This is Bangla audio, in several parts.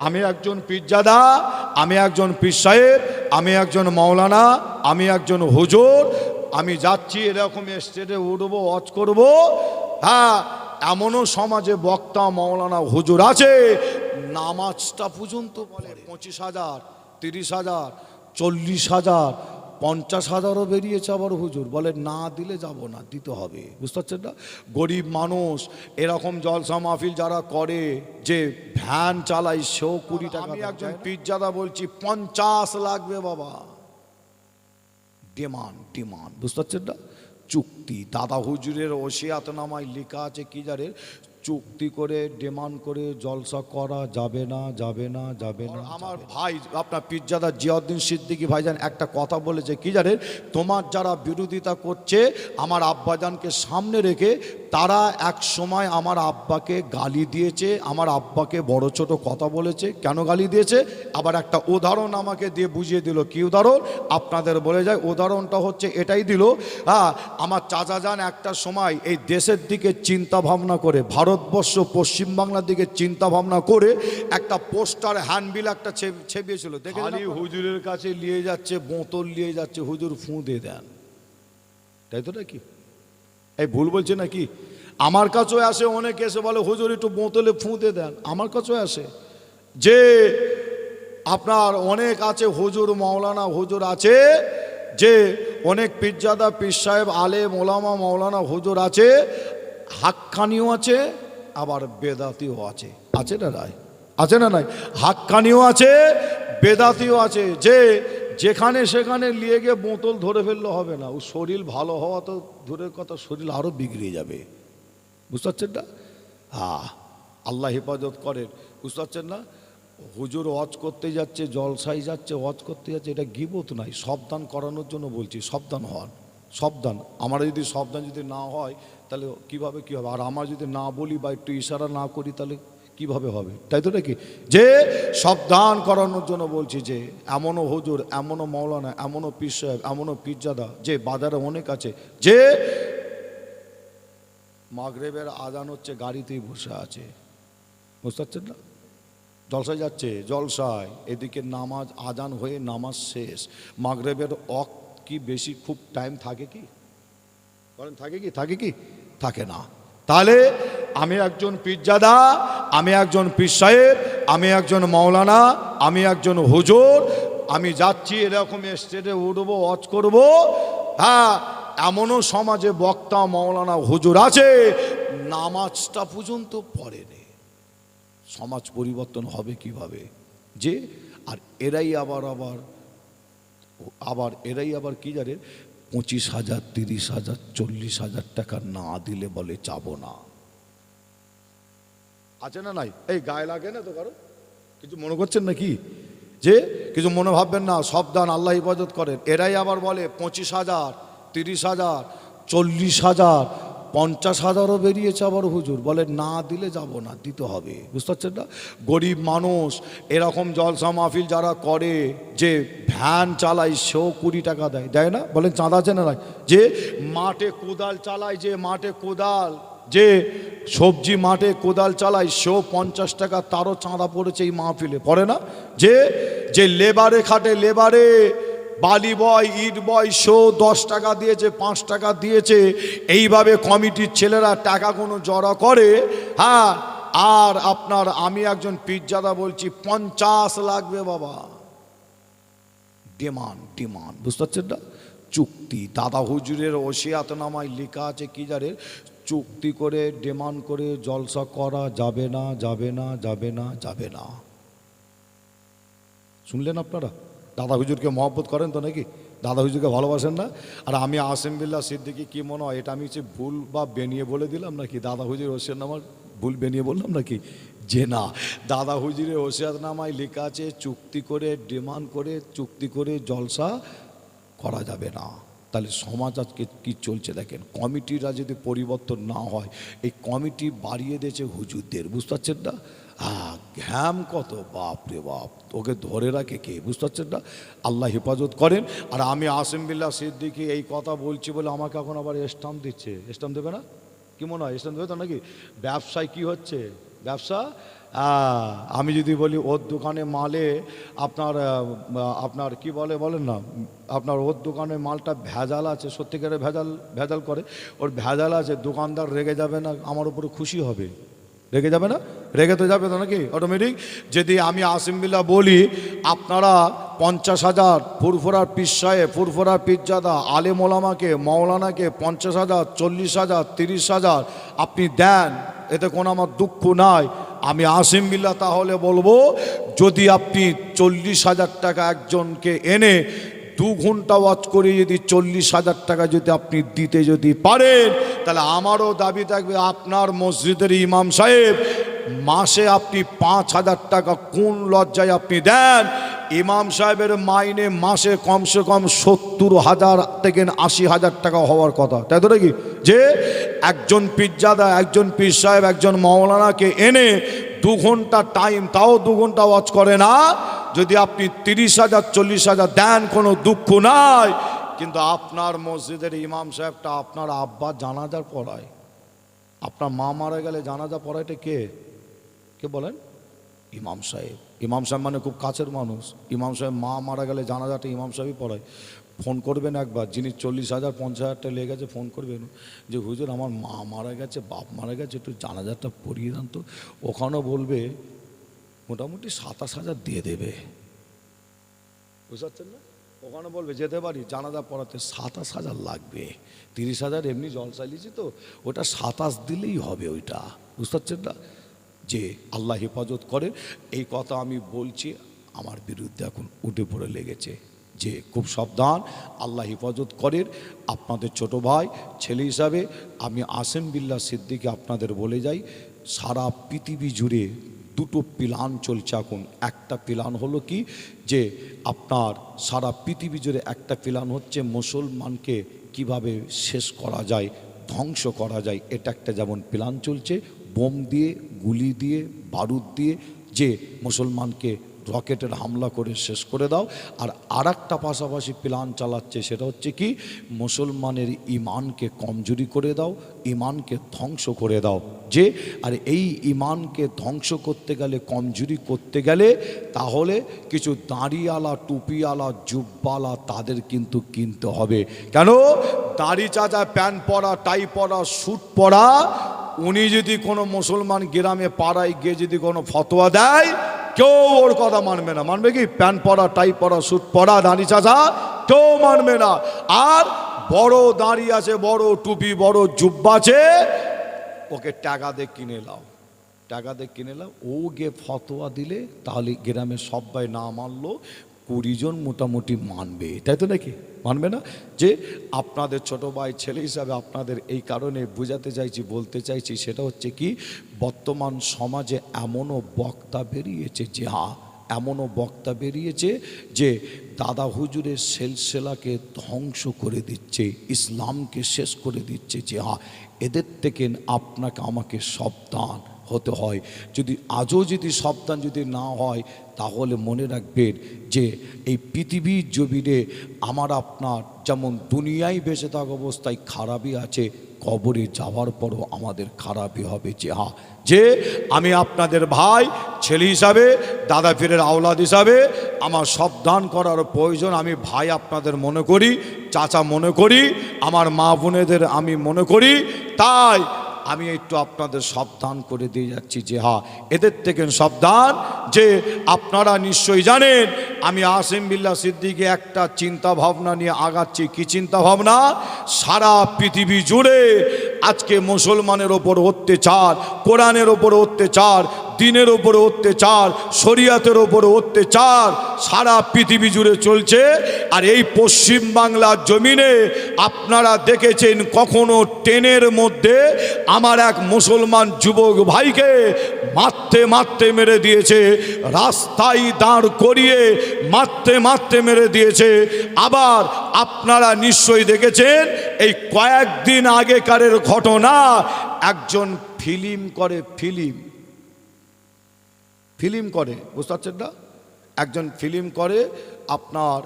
আমি একজন পিজ্জাদা আমি একজন পীর সাহেব, আমি একজন মাওলানা, আমি একজন হুজুর, আমি যাচ্ছি এরকম স্টেটে উঠবো অজ করব। হ্যাঁ এমনও সমাজে বক্তা, মাওলানা, হুজুর আছে। নামাজটা পর্যন্ত বলে পঁচিশ হাজার, তিরিশ হাজার, চল্লিশ হাজার পঞ্চাশ হাজারও বেরিয়েছে আবার হুজুর। বলে না দিলে যাব না দিতে হবে। বুঝতে পারছেন না? গরিব মানুষ এরকম জলসা মাহফিল যারা করে যে ভ্যান চালাই সেও কুড়ি টাকা আমি একজন পিজ্জাদা বলছি পঞ্চাশ লাগবে বাবা। ডিমান্ড ডিমান্ড বুঝতে পারছেন না? চুক্তি দাদা হুজুরের ওসিয়াতনামায় লেখা আছে কি জানেন? চুক্তি করে ডিমান্ড করে জলসা করা যাবে না যাবে না যাবে না আমার ভাই আপনার পিজ্জাদা জিয়াউদ্দিন সিদ্দিকী ভাইজান একটা কথা বলেছে কি জানেন? তোমার যারা বিরোধিতা করছে আমার আব্বাজানকে সামনে রেখে তারা এক সময় আমার আব্বাকে গালি দিয়েছে আমার আব্বাকে বড় ছোট কথা বলেছে। কেন গালি দিয়েছে? আবার একটা উদাহরণ আমাকে দিয়ে বুঝিয়ে দিল। কি উদাহরণ? আপনাদের বলে যায় উদাহরণটা হচ্ছে এটাই দিল হ্যাঁ আমার চাচা যান একটা সময় এই দেশের দিকে চিন্তা ভাবনা করে ভারতবর্ষ পশ্চিমবাংলার দিকে চিন্তা ভাবনা করে একটা পোস্টার হ্যান্ডবিল একটা ছেপিয়েছিল। দেখে হুজুরের কাছে নিয়ে যাচ্ছে বোতল নিয়ে যাচ্ছে হুজুর ফুঁ দিয়ে দেন। তাই তো নাকি? এই ভুল বলছে নাকি? আমার কাছেও আসে অনেকে এসে বলে, হুজুর, একটু বোতলে ফুঁতে দেন। আমার কাছেও আসে। যে আপনার অনেক আছে, হুজুর, মাওলানা, হুজুর আছে, যে অনেক পিজ্জাদা পীর সাহেব আলে মোলামা মাওলানা, হুজুর আছে, হাক্কানিও আছে, আবার বেদাতিও আছে। আছে না নাই? আছে না নাই? হাক্কানিও আছে, বেদাতিও আছে। যে যেখানে সেখানে নিয়ে গিয়ে বোতল ধরে ফেললে হবে না। ও শরীর ভালো হওয়া তো দূরের কথা, শরীর আরও বিগড়ে যাবে। বুঝতে পারছেন না? হ্যাঁ আল্লাহ হেফাজত করেন। বুঝতে পারছেন না? হুজুর ওয়াজ করতে যাচ্ছে জলসাই যাচ্ছে, ওয়াজ করতে যাচ্ছে, এটা গিবত নাই। সাবধান করানোর জন্য বলছি, সাবধান হন, সাবধান। আমার যদি সাবধান যদি না হয়, তাহলে কীভাবে কি হবে? আর আমার যদি না বলি বা একটু ইশারা না করি, তাহলে কীভাবে হবে? তাই তো নাকি? যে সব দান করানোর জন্য বলছি যে, এমনও হুজুর, এমনও মৌলানা এমনও পীর সাহেব, এমনও পীরজাদা যে বাজারে অনেক আছে, যে মাগরেবের আজান হচ্ছে, গাড়িতেই বসে আছে। বুঝতে পারছেন না? জলসায় যাচ্ছে, জলসায়, এদিকে নামাজ, আজান হয়ে নামাজ শেষ। মাগরেবের অক কি বেশি, খুব টাইম থাকে কি? বলেন, থাকে কি? থাকে কি? থাকে না। তাহলে আমি একজন পিজ্জাদা আমি একজন পীর সাহেব, আমি একজন মাওলানা, আমি একজন হুজুর, আমি যাচ্ছি এরকম স্টেজে উঠবো অজ করব। হ্যাঁ এমনও সমাজে বক্তা, মাওলানা, হুজুর আছে, নামাজটা পর্যন্ত পড়েনি। সমাজ পরিবর্তন হবে কীভাবে? যে, আর এরাই আবার আবার আবার এরাই আবার কি জানে? পঁচিশ হাজার, তিরিশ হাজার, চল্লিশ হাজার টাকা না দিলে বলে চাবো না। আছে না নাই? এই গায়ে লাগে না তো কারও? কিছু মনে করছেন নাকি? যে কিছু মনে ভাববেন না, সাবধান, আল্লাহ ইবাদত করেন। এরাই আবার বলে, পঁচিশ হাজার, তিরিশ হাজার, চল্লিশ হাজার, পঞ্চাশ হাজারও বেরিয়েছে আবার হুজুর। বলে, না দিলে যাব না, দিতে হবে। বুঝতে পারছেন না? গরিব মানুষ, এরকম জলসা মাহফিল যারা করে, যে ভ্যান চালায়, সেও কুড়ি টাকা দেয়। দেয় না? বলেন, চাঁদা আছে না যে মাঠে কোদাল চালায়, যে মাঠে কোদাল যে সবজি মাঠে কোদাল চালায় সেও পঞ্চাশ টাকা তারও চাঁদা পড়েছে এই মাহফিলে। পড়ে না? যে যে লেবারে খাটে, লেবারে বালি বয়, ইট বয় শো দশ টাকা দিয়েছে, পাঁচ টাকা দিয়েছে। এইভাবে কমিটির ছেলেরা টাকা কোনো জড়া করে। হ্যাঁ আর আপনার আমি একজন পিজ্জাদা বলছি, পঞ্চাশ লাগবে বাবা। Demand demand. বুঝতে পারছেন না? চুক্তি। দাদা হুজুরের ওসিয়াতনামায় লেখা আছে, কি জানে চুক্তি করে ডিমান্ড করে জলসা করা যাবে না যাবে না যাবে না যাবে না। শুনলেন আপনারা? দাদা হুজুরকে মহব্বত করেন তো নাকি? দাদা হুজুরকে ভালোবাসেন না? আর আমি আসেম বিল্লা সিদ্দিকি কি মনে হয়? এটা আমি হচ্ছে ভুল বা বেনিয়ে বলে দিলাম নাকি? দাদা হুজুর হোসেন নামার ভুল বেনিয়ে বললাম নাকি? যে না। দাদা হুজুরের নামায় লেখা আছে, চুক্তি করে ডিমান্ড করে, চুক্তি করে জলসা করা যাবে না। তাহলে সমাজ আজকে কী চলছে দেখেন? কমিটিরা যদি পরিবর্তন না হয়, এই কমিটি বাড়িয়ে দিয়েছে হুজুরদের, বুঝতে পারছেন না? হ্যাঁ ঘ্যাম কত? বাপ রে বাপ, ওকে ধরে রাখে কে? বুঝতে পারছেন না? আল্লাহ হেফাজত করেন। আর আমি আসিম বিল্লা সিদ্দিকি এই কথা বলছি বলে আমাকে এখন আবার স্টাম্প দিচ্ছে। স্টাম্প দেবে না? কি মনে হয়? স্টাম্প দেবে তো নাকি? ব্যবসায় কি হচ্ছে? ব্যবসা? আমি যদি বলি ওর দোকানে মালে আপনার আপনার কি বলে, বলেন না, আপনার ওর দোকানে মালটা ভেজাল আছে সত্যিকারে ভেজাল ভেজাল করে। ওর ভেজাল আছে, দোকানদার রেগে যাবে না, আমার উপরে খুশি হবে। রেগে যাবে না? রেগে তো যাবে তো নাকি? অটোমেটিক যদি আমি আসিমবিল্লা বলি, আপনারা পঞ্চাশ হাজার ফুরফুরার পিসায়ে ফুরফুরার পিজ্জাদা আলে মোলামাকে মৌলানাকে পঞ্চাশ হাজার, চল্লিশ হাজার, তিরিশ হাজার আপনি দেন, এতে কোনো আমার দুঃখ নাই। আমি আসিম বিল্লা তাহলে বলব, যদি আপনি চল্লিশ হাজার টাকা একজনকে এনে দু ঘণ্টা ওয়াচ করে যদি চল্লিশ হাজার টাকা যদি আপনি দিতে যদি পারেন তাহলে আমারও দাবি থাকবে আপনার মসজিদের ইমাম সাহেব, মাসে আপনি পাঁচ হাজার টাকা কোন লজ্জায় আপনি দেন? ইমাম সাহেবের মাইনে মাসে কমসে কম সত্তর হাজার থেকে আশি হাজার টাকা হওয়ার কথা। তাই তো নাকি? যে একজন পিজ্জাদা, একজন পীর সাহেব, একজন মৌলানাকে এনে দু ঘণ্টা টাইম তাও দু ঘণ্টা ওয়াচ করে না। যদি আপনি তিরিশ হাজার, চল্লিশ হাজার দেন, কোনো দুঃখ নাই। কিন্তু আপনার মসজিদের ইমাম সাহেবটা আপনার আব্বা জানাজার পড়ায়। আপনার মা মারা গেলে জানাজা পড়ায়টা কে? কে বলেন? ইমাম সাহেব। ইমাম সাহেব মানে খুব কাছের মানুষ। ইমাম সাহেব মা মারা গেলে জানাজাটা ইমাম সাহেবই পড়ায়। ফোন করবেন একবার। যিনি চল্লিশ হাজার, পঞ্চাশ হাজার টাকা লেগে গেছে, ফোন করবেন। যে, হুজুর, আমার মা মারা গেছে, বাপ মারা গেছে, একটু জানাজাটা পড়িয়ে দেন তো। ওখানেও বলবে, মোটামুটি সাতাশ হাজার দিয়ে দেবে। বুঝতে পারছেন না? ওখানে বলবে, যেতে পারি। জানাজা পড়াতে সাতাশ হাজার লাগবে। তিরিশ হাজার এমনি জল চালিয়েছি তো, ওটা সাতাশ দিলেই হবে ওইটা। বুঝতে পারছেন না? যে আল্লাহ হেফাজত করে। এই কথা আমি বলছি, আমার বিরুদ্ধে এখন উঠে পড়ে লেগেছে। যে খুব সাবধান, আল্লাহ হেফাজত করেন। আপনাদের ছোট ভাই, ছেলে হিসাবে আমি আসেম বিল্লা সিদ্দিকে আপনাদের বলে যাই, সারা পৃথিবী জুড়ে দুটো পিলান চলছে এখন। একটা পিলান হলো কি? যে আপনার সারা পৃথিবী জুড়ে একটা পিলান হচ্ছে মুসলমানকে কীভাবে শেষ করা যায়, ধ্বংস করা যায়, এটা একটা যেমন প্ল্যান চলছে, বোম দিয়ে, গুলি দিয়ে, বারুদ দিয়ে, যে মুসলমানকে রকেটের হামলা করে শেষ করে দাও। আর আর একটা পাশাপাশি প্ল্যান চালাচ্ছে সেটা হচ্ছে কি, মুসলমানের ইমানকে কমজোরি করে দাও ইমানকে ধ্বংস করে দাও। যে, আর এই ইমানকে ধ্বংস করতে গেলে, কমজোরি করতে গেলে তাহলে কিছু দাঁড়িয়ালা, টুপিওয়ালা, জুব্বালা তাদের কিন্তু কিনতে হবে। কেন? দাড়ি চাচা, প্যান্ট পরা, টাই পরা, স্যুট পরা, উনি যদি কোনো মুসলমান গ্রামে পাড়ায় গিয়ে যদি কোনো ফতোয়া দেয় কেউ ওর কথা মানবে না। মানবে কি? প্যান্ট পরা, টাই পরা, স্যুট পরা, দাড়ি চাচা, কেউ মানবে না। আর বড় দাঁড়ি আছে, বড় টুপি, বড় জুব্বা আছে, ওকে টাকা দিয়ে কিনে লাও টাকা দিয়ে কিনে লাও ও গে ফতোয়া দিলে তাহলে গ্রামে সবাই না মানলো। কুড়ি জন মোটামুটি মানবে, তাই তো নাকি? মানবে না? যে আপনাদের ছোট ভাই ছেলে হিসাবে আপনাদের এই কারণে বোঝাতে চাইছি, বলতে চাইছি, সেটা হচ্ছে কি, বর্তমান সমাজে এমনও বক্তা বেরিয়েছে, যে হ্যাঁ এমনও বক্তা বেরিয়েছে যে দাদা হুজুরের সেলসেলাকে ধ্বংস করে দিচ্ছে, ইসলামকে শেষ করে দিচ্ছে, যে হ্যাঁ এদের থেকে আপনাকে আমাকে সাবধান। হতে হয়। যদি আজও যদি সাবধান যদি না হয়, তাহলে মনে রাখবেন যে এই পৃথিবীর জমিনে আমার আপনার যেমন দুনিয়ায় বেঁচে থাকা অবস্থায় খারাপই আছে, কবরে যাওয়ার পরও আমাদের খারাপই হবে যে হ্যাঁ যে আমি আপনাদের ভাই, ছেলে হিসাবে, দাদা ফিরের আওলাদ হিসাবে, আমার সাবধান করার প্রয়োজন আমি ভাই আপনাদের মনে করি, চাচা মনে করি, আমার মা বোনেদের আমি মনে করি, তাই আমি একটু আপনাদের সাবধান করে দিয়ে যাচ্ছি, যে হা এদের থেকে সাবধান, যে আপনারা নিশ্চয়ই জানেন, আমি আসিম বিল্লা সিদ্দিকে একটা চিন্তা ভাবনা নিয়ে আগাচ্ছি। কি চিন্তা ভাবনা সারা পৃথিবী জুড়ে আজকে মুসলমানের ওপর অত্যাচার, কোরআনের ওপর অত্যাচার দিনের ওপরে অত্যাচার, শরিয়াতের ওপরে অত্যাচার, সারা পৃথিবী জুড়ে চলছে। আর এই পশ্চিম বাংলার জমিনে আপনারা দেখেছেন কখনো ট্রেনের মধ্যে আমার এক মুসলমান যুবক ভাইকে মারতে মারতে মেরে দিয়েছে। রাস্তায় দাঁড় করিয়ে মারতে মারতে মেরে দিয়েছে। আবার আপনারা নিশ্চয়ই দেখেছেন, এই কয়েকদিন আগেকারের ঘটনা, একজন ফিলিম করে ফিল্ম। ফিল্ম করে, বুঝতে পারছেন না? একজন ফিল্ম করে, আপনার,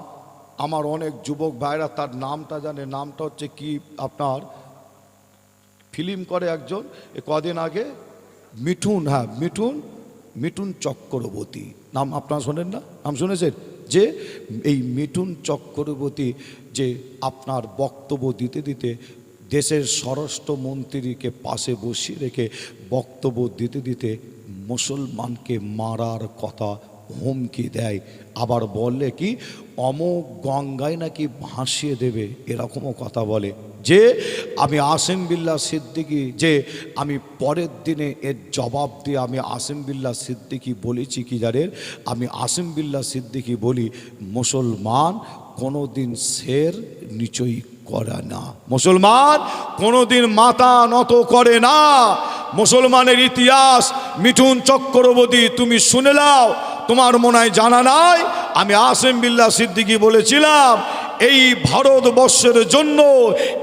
আমার অনেক যুবক ভাইরা তার নামটা জানে, নামটা হচ্ছে কি, আপনার, ফিল্ম করে একজন, এ কদিন আগে, মিঠুন হ্যাঁ মিঠুন মিঠুন চক্রবর্তী, নাম আপনারা শোনেন না? নাম শুনেছেন? যে, এই মিঠুন চক্রবর্তী যে আপনার বক্তব্য দিতে দিতে দেশের স্বরাষ্ট্রমন্ত্রীকে পাশে বসিয়ে রেখে বক্তব্য দিতে দিতে মুসলমানকে মারার কথা হুমকি দেয়। আবার বললে কি, অমোক গঙ্গায় নাকি ভাসিয়ে দেবে, এরকমও কথা বলে। যে, আমি আসিম বিল্লা সিদ্দিকি, যে, আমি পরের দিনে এর জবাব দিয়ে আমি আসিম বিল্লা সিদ্দিকি বলেছি কি জানেন? আমি আসিম বিল্লা সিদ্দিকি বলি, মুসলমান কোনো দিন শের নিচই করে না। মুসলমান কোনোদিন মাথা নত করে না। মুসলমানের ইতিহাস, মিঠুন চক্রবর্তী, তুমি শুনে নাও। তোমার মনে হয় জানা নাই? আমি আসেম বিল্লা সিদ্দিকি বলেছিলাম, এই ভারতবর্ষের জন্য,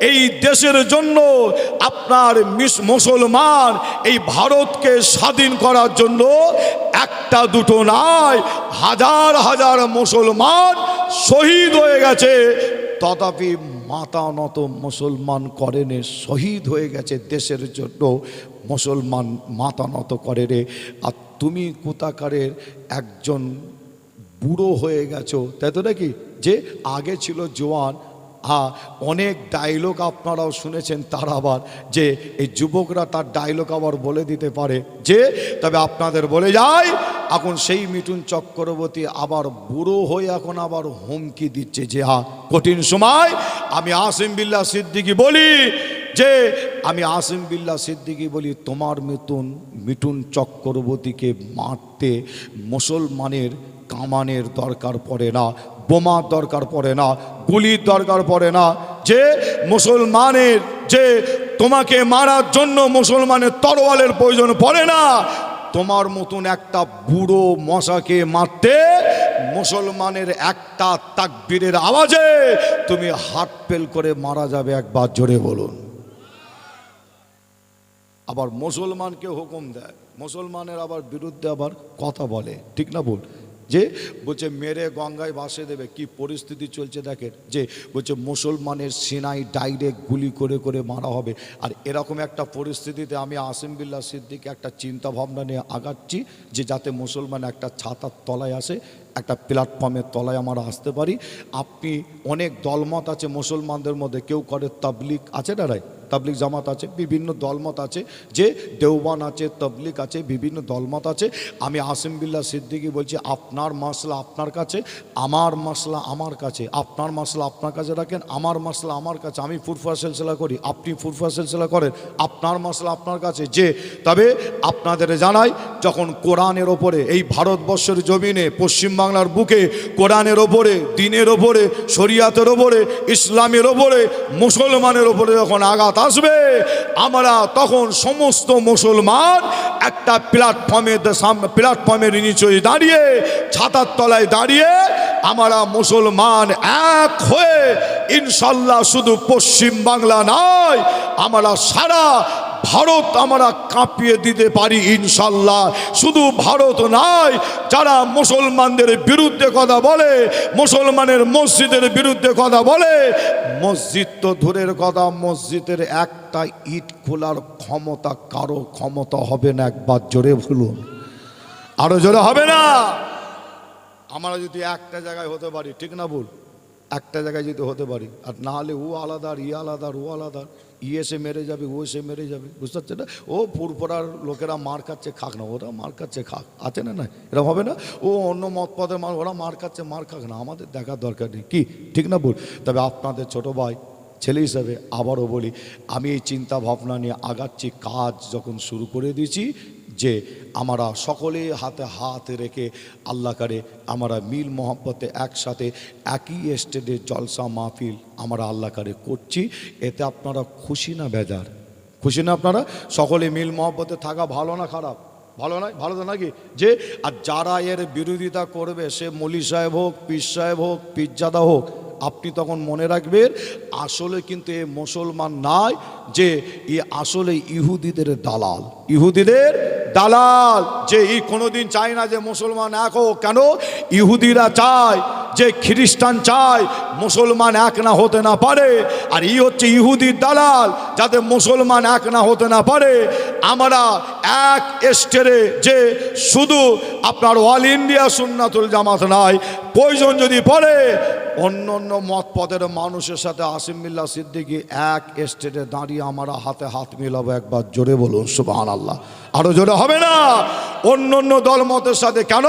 এই দেশের জন্য আপনার মিস- মুসলমান এই ভারতকে স্বাধীন করার জন্য একটা দুটো নয় হাজার হাজার মুসলমান শহীদ হয়ে গেছে। তথাপি মাতা নত মুসলমান করেনে, শহীদ হয়ে গেছে দেশের জন্য, মুসলমান মাতা নত করে রে আর তুমি কোথাকারের একজন বুড়ো হয়ে গেছো, তাই তো নাকি? যে আগে ছিল জোয়ান হ্যাঁ অনেক ডায়লগ আপনারাও শুনেছেন তার আবার, যে এই যুবকরা তার ডায়লগ আবার বলে দিতে পারে, যে তবে আপনাদের বলে যায়, এখন সেই মিঠুন চক্রবর্তী আবার বুড়ো হয়ে এখন আবার হুমকি দিচ্ছে, যে হ্যাঁ কঠিন সময়, আমি আসিম বিল্লা সিদ্দিকি বলি যে আমি আসিম বিল্লা সিদ্দিকি বলি, তোমার মিতুন মিঠুন চক্রবর্তীকে মারতে মুসলমানের কামানের দরকার পড়ে না, বোমার দরকার পড়ে না, গুলির দরকার পড়ে না। যে মুসলমানের, যে তোমাকে মারার জন্য মুসলমানের তরোয়ালের প্রয়োজন পড়ে না, তোমার মতন একটা বুড়ো মশাকে মারতে মুসলমানের একটা তাকবীরের আওয়াজে তুমি হাট পেল করে মারা যাবে একবার, জোরে বলুন। আবার মুসলমানকে হুকুম দেয়। মুসলমানের আবার বিরুদ্ধে আবার কথা বলে। ঠিক না বল যে বলছে, মেরে গঙ্গায় ভাসে দেবে। কি পরিস্থিতি চলছে দেখেন। যে বলছে, মুসলমানের সেনাই ডাইরেক্ট গুলি করে করে মারা হবে। আর এরকম একটা পরিস্থিতিতে আমি আসিম বিল্লা সিদ্দিক একটা চিন্তা ভাবনা নিয়ে আগাচ্ছি যে যাতে মুসলমান একটা ছাতার তলায় আসে। একটা প্ল্যাটফর্মের তলায় আমরা আসতে পারি। আপনি অনেক দলমত আছে, মুসলমানদের মধ্যে কেউ করে তাবলিক আছে না রায় তাবলিক জামাত আছে, বিভিন্ন দলমত আছে, যে দেওবান আছে, তবলিক আছে, বিভিন্ন দলমত আছে। আমি আসিম বিল্লা সিদ্দিকি বলছি, আপনার মশলা আপনার কাছে, আমার মশলা আমার কাছে। আপনার মশলা আপনার কাছে রাখেন, আমার মশলা আমার কাছে। আমি ফুরফুরা সিলসিলা করি, আপনি ফুরফুরা সিলসিলা করেন, আপনার মশলা আপনার কাছে। যে, তবে আপনাদের জানাই, যখন কোরআনের ওপরে এই ভারতবর্ষের জমিনে পশ্চিমবাংলার বুকে, কোরআনের ওপরে, দিনের ওপরে, শরিয়াতের ওপরে, ইসলামের ওপরে, মুসলমানের ওপরে যখন আঘাত আসবে, আমরা তখন সমস্ত মুসলমান একটা প্ল্যাটফর্মের প্ল্যাটফর্মের নিচে দাঁড়িয়ে, ছাতার তলায় দাঁড়িয়ে আমরা মুসলমান এক হয়ে, ইনশাল্লাহ শুধু পশ্চিম বাংলা নয়, আমরা সারা ভারত আমরা কাঁপিয়ে দিতে পারি ইনশাল্লাহ। শুধু ভারত নয়, যারা মুসলমানদের বিরুদ্ধে কথা বলে, মুসলমানের মসজিদের বিরুদ্ধে কথা বলে, মসজিদ তো দূরের কথা, মসজিদের একটা ইট খোলার ক্ষমতা কারও ক্ষমতা হবে না, একবার জোরে ভুলুন আরও জোরে হবে না? আমরা যদি একটা জায়গায় হতে পারি, ঠিক না বল একটা জায়গায় যদি হতে পারি, আর না হলে ও আলাদা, আর ই আলাদা ও আলাদা, ই এসে মেরে যাবে, ও এসে মেরে যাবে, বুঝতে পারছে না? ও পুরপড়ার লোকেরা মার খাচ্ছে, খাক না, ওরা মার খাচ্ছে, খাক, আছে না না এরকম হবে না? ও অন্য মত পদে মার ওরা মার খাচ্ছে, মার খাক না, আমাদের দেখার দরকার নেই। কি? ঠিক না বল তবে আপনাদের ছোট ভাই, ছেলে হিসাবে আবারও বলি, আমি এই চিন্তা ভাবনা নিয়ে আগাচ্ছি, কাজ যখন শুরু করে দিয়েছি যে আমরা সকলে হাতে হাত রেখে আল্লাহকারে আমরা মিল মোহাম্মতে একসাথে একই স্টেডে জলসা মাহফিল আমরা আল্লাহকারে করছি, এতে আপনারা খুশি না বেজার? খুশি না আপনারা? সকলে মিল মোহাম্মতে থাকা ভালো না খারাপ? ভালো নয় ভালো তো নাকি? যে, আর যারা এর বিরোধিতা করবে, সে মলি সাহেব হোক, পীর সাহেব হোক, পীরজাদা হোক আপনি তখন মনে রাখবেন, আসলে কিন্তু এ মুসলমান নয় যে এ আসলে ইহুদিদের দালাল। ইহুদিদের দালাল, যে ই কোনোদিন চায় না যে মুসলমান এক কেন? ইহুদিরা চায় যে খ্রিস্টান চায়, মুসলমান এক না হতে না পারে। আর ই হচ্ছে ইহুদির দালাল যাতে মুসলমান এক না হতে না পারে। আমরা এক স্টেরে যে শুধু আপনার অল ইন্ডিয়া সুন্নাতুল জামাত নয় প্রয়োজন যদি পড়ে, অন্য অন্য মত পদের মানুষের সাথে আসিম বিল্লা সিদ্দিকি এক স্টেটে দাঁড়িয়ে আমরা হাতে হাত মিলাবো একবার, জোরে বলুন সুবাহান আল্লাহ আরও জোরে হবে না? অন্য অন্য দলমতের সাথে কেন?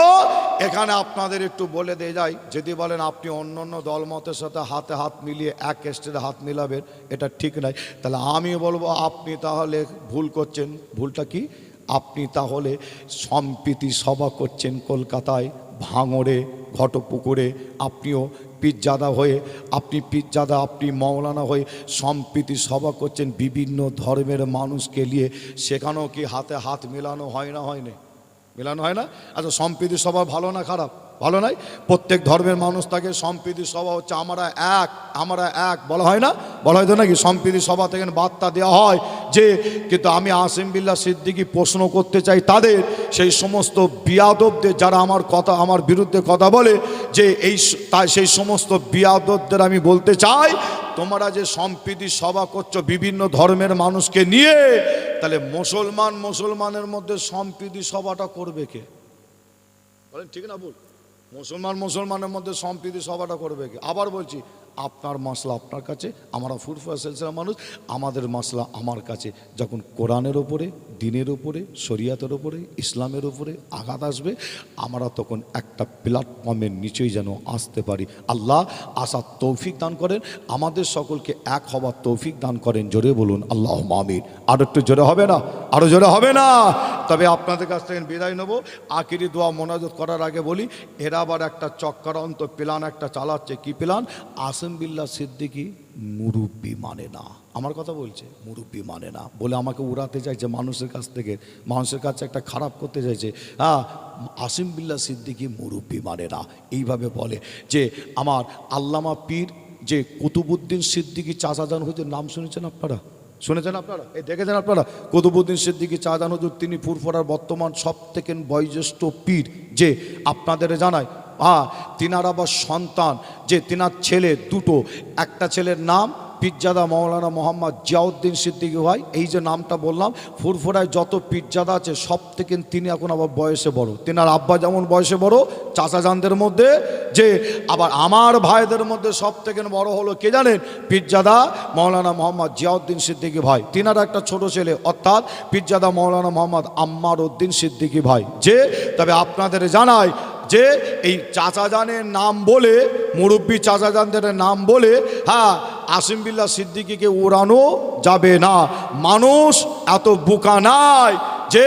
এখানে আপনাদের একটু বলে দিয়ে যাই যদি বলেন আপনি অন্য অন্য দলমতের সাথে হাতে হাত মিলিয়ে এক স্টেটে হাত মিলাবেন, এটা ঠিক নাই। তাহলে আমি বলব, আপনি তাহলে ভুল করছেন। ভুলটা কি? আপনি তাহলে সম্প্রীতি সভা করছেন কলকাতায়, ভাঙড়ে, ঘটপুকুরে। আপনিও পীরজাদা হয়ে, আপনি পীরজাদা আপনি মৌলানা হয়ে সম্প্রীতি সভা করছেন বিভিন্ন ধর্মের মানুষকে নিয়ে। সেখানেও কি হাতে হাত মেলানো হয় না হয় না মেলানো হয় না। আচ্ছা সম্প্রীতি সবার ভালো না খারাপ? ভালো নয় প্রত্যেক ধর্মের মানুষ থাকে সম্প্রীতি সভা হচ্ছে, আমরা এক আমরা এক। বলা হয় না? বলা হয় তো নাকি? সম্প্রীতি সভা থেকে বার্তা দেওয়া হয় যে, কিন্তু আমি আসিম বিল্লা সিদ্দিকি প্রশ্ন করতে চাই তাদের। সেই সমস্ত বিয়াদবদের যারা আমার কথা, আমার বিরুদ্ধে কথা বলে যে, এই তাই সেই সমস্ত বিয়াদবদের আমি বলতে চাই, তোমরা যে সম্প্রীতি সভা করছ বিভিন্ন ধর্মের মানুষকে নিয়ে, তাহলে মুসলমান মুসলমানের মধ্যে সম্প্রীতি সভাটা করবে কে? বলেন, ঠিক না বল মুসলমান মুসলমানের মধ্যে সম্প্রীতি সভাটা করবে কি? আবার বলছি আপনার মশলা আপনার কাছে, আমরা ফুরফা সিলসিলা মানুষ, আমাদের মশলা আমার কাছে। যখন কোরআনের ওপরে দিনের ওপরে শরিয়াতের ওপরে ইসলামের ওপরে আঘাত আসবে, আমরা তখন একটা প্ল্যাটফর্মের নিচেই যেন আসতে পারি। আল্লাহ, আসার তৌফিক দান করেন, আমাদের সকলকে এক হওয়ার তৌফিক দান করেন। জোরে বলুন আল্লাহ মামির আর একটু জোরে হবে না? আরও জোরে হবে না? তবে আপনাদের কাছ থেকে বিদায় নেব। আকিরি দোয়া মোনাজত করার আগে বলি, এরা আবার একটা চক্রান্ত প্ল্যান একটা চালাচ্ছে। কি প্ল্যান? আসেম বিল্লা সিদ্দিকি মুরব্বি মানে না। আমার কথা বলছে, মুরব্বি মানে না। বলে আমাকে উড়াতে চাইছে, মানুষের কাছ থেকে, মানুষের কাছে একটা খারাপ করতে চাইছে। হ্যাঁ আসিম বিল্লা সিদ্দিকি মুরব্বি মানে না। এইভাবে বলে যে, আমার আল্লামা পীর যে কুতুবুদ্দিন সিদ্দিকি চাচাজান হুজুর, নাম শুনেছেন আপনারা? শুনেছেন আপনারা? এই দেখেছেন আপনারা? কুতুবুদ্দিন সিদ্দিকি চাচাজান হুজুর, তিনি ফুরফুরার বর্তমান সব থেকে বয়োজ্যেষ্ঠ পীর যে আপনাদের জানায় আ তিনার আবার সন্তান, যে তিনার ছেলে দুটো। একটা ছেলের নাম পিজ্জাদা মৌলানা মোহাম্মদ জিয়াউদ্দিন সিদ্দিকী ভাই, এই যে নামটা বললাম, ফুরফুরায় যত পিজ্জাদা আছে সব থেকে তিনি এখন আবার বয়সে বড়। তিনার আব্বা যেমন বয়সে বড়, চাচাজানদের মধ্যে, যে আবার আমার ভাইদের মধ্যে সব থেকে বড় হলো কে জানেন? পিজ্জাদা মৌলানা মোহাম্মদ জিয়াউদ্দিন সিদ্দিকী ভাই। তিনার একটা ছোট ছেলে, অর্থাৎ পিজ্জাদা মৌলানা মোহাম্মদ আম্মার উদ্দিন সিদ্দিকী ভাই। যে, তবে আপনাদের জানায় যে এই চাচাজানের নাম বলে, মুরব্বী চাচাজানদের নাম বলে হ্যাঁ আসিম বিল্লা সিদ্দিকিকে উড়ানো যাবে না। মানুষ এত বোকা নাই যে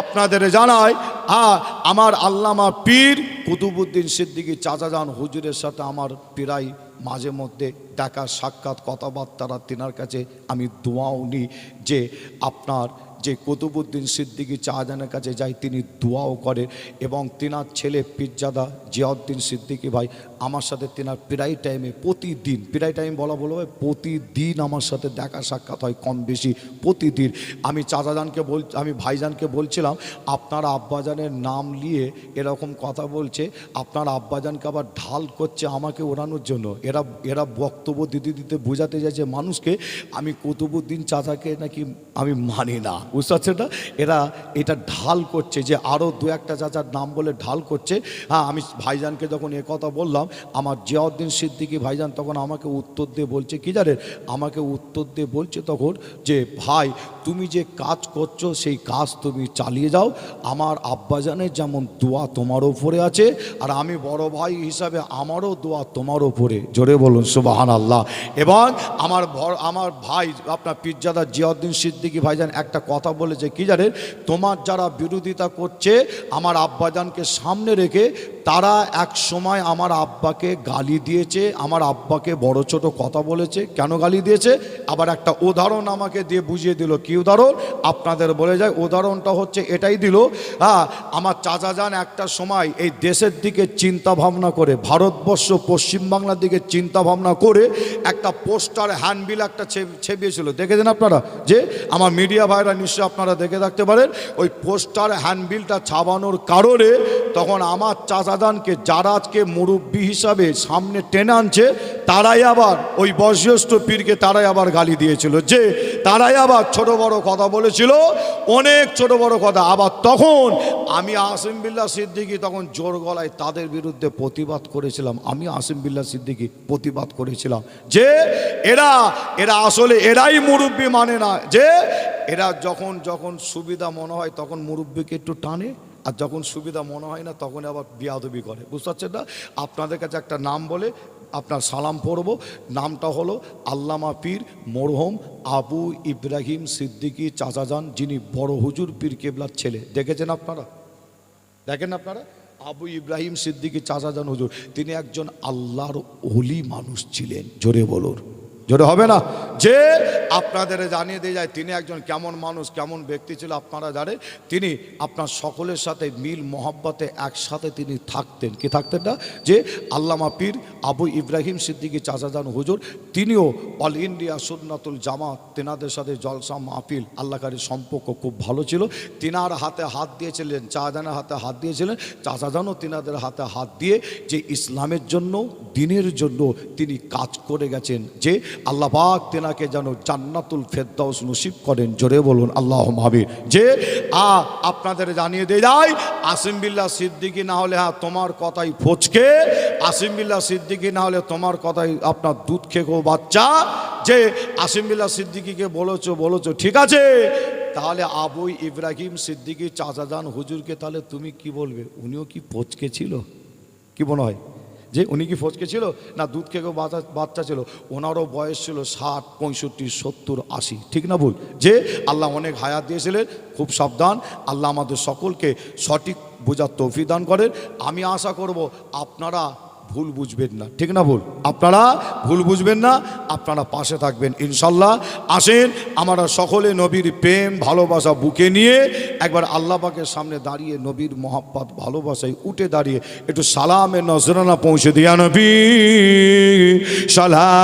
আপনাদের জানায় হ্যাঁ আমার আল্লামা পীর কুতুবুদ্দিন সিদ্দিকি চাচাজান হুজুরের সাথে আমার প্রায় মাঝে মধ্যে দেখা সাক্ষাৎ কথাবার্তারা তিনার কাছে আমি দোয়াও নিই যে আপনার যে কুতুবুদ্দিন সিদ্দিকী শাহজাহানের কাছে যাই, তিনি দোয়াও করেন এবং তিনার ছেলে পিজ্জাদা জিয়াউদ্দিন সিদ্দিকী ভাই আমার সাথে তিনার প্রায় টাইমে প্রতিদিন, প্রায় টাইম বলা বলো হয় প্রতিদিন আমার সাথে দেখা সাক্ষাৎ হয় কম বেশি প্রতিদিন। আমি চাচাজানকে বল, আমি ভাইজানকে বলছিলাম, আপনার আব্বাজানের নাম নিয়ে এরকম কথা বলছে, আপনার আব্বাজানকে আবার ঢাল করছে আমাকে ওড়ানোর জন্য। এরা এরা বক্তব্য দিতে দিতে বোঝাতে যাচ্ছে মানুষকে, আমি কুতুবুদ্দিন চাচাকে নাকি আমি মানি না। বুঝতে পারছেন না? এরা এটা ঢাল করছে যে আরও দু একটা চাচার নাম বলে ঢাল করছে। হ্যাঁ আমি ভাইজানকে যখন এ কথা বললাম, আমার জিয়াউদ্দিন সিদ্দিকী ভাইজান তখন আমাকে উত্তর দিয়ে বলছে, কি জানেন আমাকে উত্তর দিয়ে বলছে তখন যে, ভাই, তুমি যে কাজ করছ, সেই কাজ তুমি চালিয়ে যাও। আমার আব্বাজানের যেমন দোয়া তোমার ওপরে আছে, আর আমি বড় ভাই হিসাবে আমারও দোয়া তোমার ওপরে। জোরে বলুন সুবাহান আল্লাহ এবং আমার আমার ভাই, আপনার পিজ্জাদা জিয়াউদ্দিন সিদ্দিকী ভাইজান একটা কথা বলেছে কি জানেন? তোমার যারা বিরোধিতা করছে আমার আব্বাজানকে সামনে রেখে তারা এক সময় আমার আব্বাকে গালি দিয়েছে, আমার আব্বাকে বড় ছোট কথা বলেছে। কেন গালি দিয়েছে? আবার একটা উদাহরণ আমাকে দিয়ে বুঝিয়ে দিল। কি উদাহরণ? আপনাদের বলে যায়, উদাহরণটা হচ্ছে এটাই দিল হ্যাঁ আমার চাচা যান একটা সময় এই দেশের দিকে চিন্তা ভাবনা করে, ভারতবর্ষ পশ্চিমবাংলার দিকে চিন্তা ভাবনা করে একটা পোস্টার, হ্যান্ডবিল একটা ছেপিয়েছিল। দেখেছেন আপনারা? যে আমার মিডিয়া ভাইরা নিশ্চয়ই আপনারা দেখে থাকতে পারেন, ওই পোস্টার, হ্যান্ডবিলটা ছাপানোর কারণে তখন আমার চাচা শাহজাহানকে যারা আজকে মুরব্বী হিসাবে সামনে টেনে আনছে, তারাই আবার ওই বয়োজ্যেষ্ঠ পীরকে তারাই আবার গালি দিয়েছিল। যে তারাই আবার ছোট বড় কথা বলেছিল, অনেক ছোট বড় কথা। আবার তখন আমি আসিম বিল্লা সিদ্দিকি তখন জোর গলায় তাদের বিরুদ্ধে প্রতিবাদ করেছিলাম। আমি আসিম বিল্লা সিদ্দিকি প্রতিবাদ করেছিলাম। যে এরা এরা আসলে এরাই মুরব্বী মানে না। যে এরা যখন যখন সুবিধা মনে হয় তখন মুরব্বীকে একটু টানে। আর যখন সুবিধা মনে হয় না, তখন আবার বিয়াদবি করে। বুঝতে পারছেন না? আপনাদের কাছে একটা নাম বলে আপনার সালাম পড়ব। নামটা হলো আল্লামা পীর মরহম আবু ইব্রাহিম সিদ্দিকী চাচাজান, যিনি বড় হুজুর পীর কেবলার ছেলে। দেখেছেন আপনারা? দেখেন আপনারা? আবু ইব্রাহিম সিদ্দিকি চাচাজান হুজুর। তিনি একজন আল্লাহর অলি মানুষ ছিলেন, জোরে বলুন। জোরে হবে না? যে আপনাদের জানিয়ে দিয়ে যায়, তিনি একজন কেমন মানুষ, কেমন ব্যক্তি ছিল আপনারা জানেন? তিনি আপনার সকলের সাথে মিল, মহব্বতে একসাথে তিনি থাকতেন। কি থাকতেন না? যে আল্লামা পীর আবু ইব্রাহিম সিদ্দিকী চাচাজান হুজুর, তিনিও অল ইন্ডিয়া সুন্নাতুল জামাত, তেনাদের সাথে জলসা মাহফিল আল্লাহকারী সম্পর্ক খুব ভালো ছিল। তিনার হাতে হাত দিয়েছিলেন, চাচাজানের হাতে হাত দিয়েছিলেন। চাচাজানও তিনাদের হাতে হাত দিয়ে যে ইসলামের জন্য, দিনের জন্য তিনি কাজ করে গেছেন। যে আল্লাহ পাক তেনাকে যেন জান্নাতুল ফেরদাউস নসিব করেন। জোরে বলুন আল্লাহ মাহবির যে, আ, আপনাদের জানিয়ে দিয়ে যায় আসিম বিল্লাহ সিদ্দিকি না হলে হ্যাঁ তোমার কথাই ফচকে। আসিম বিল্লাহ সিদ্দিকি না হলে, তোমার কথাই আপনার দুধ খেকো বাচ্চা। যে, আসিম বিল্লাহ সিদ্দিকিকে বলেছ বলেছ, ঠিক আছে। তাহলে আবু ইব্রাহিম সিদ্দিকি চাচাজান হুজুরকে তাহলে তুমি কি বলবে? উনিও কি পচকে ছিল? কি মনে হয়? যে উনি কি ফচকে ছিল? না, দুধ বাচ্চা বাচ্চা ছিল? ওনারও বয়স ছিল ষাট, পঁয়ষট্টি, সত্তর, আশি। ঠিক না ভুল? যে আল্লাহ অনেক হায়াত দিয়েছিলেন, খুব সাবধান। আল্লাহ আমাদের সকলকে সঠিক বোঝার তৌফি দান করেন। আমি আশা করব আপনারা ভুল বুঝবেন না। ঠিক না ভুল? আপনারা ভুল বুঝবেন না, আপনারা পাশে থাকবেন, ইনশাল্লাহ। আসেন, আমরা সকলে নবীর প্রেম, ভালোবাসা বুকে নিয়ে একবার আল্লাহ পাকের সামনে দাঁড়িয়ে নবীর মহাব্বত, ভালোবাসায় উঠে দাঁড়িয়ে একটু সালামে নজরানা পৌঁছে দিয়া নবী, সালাম।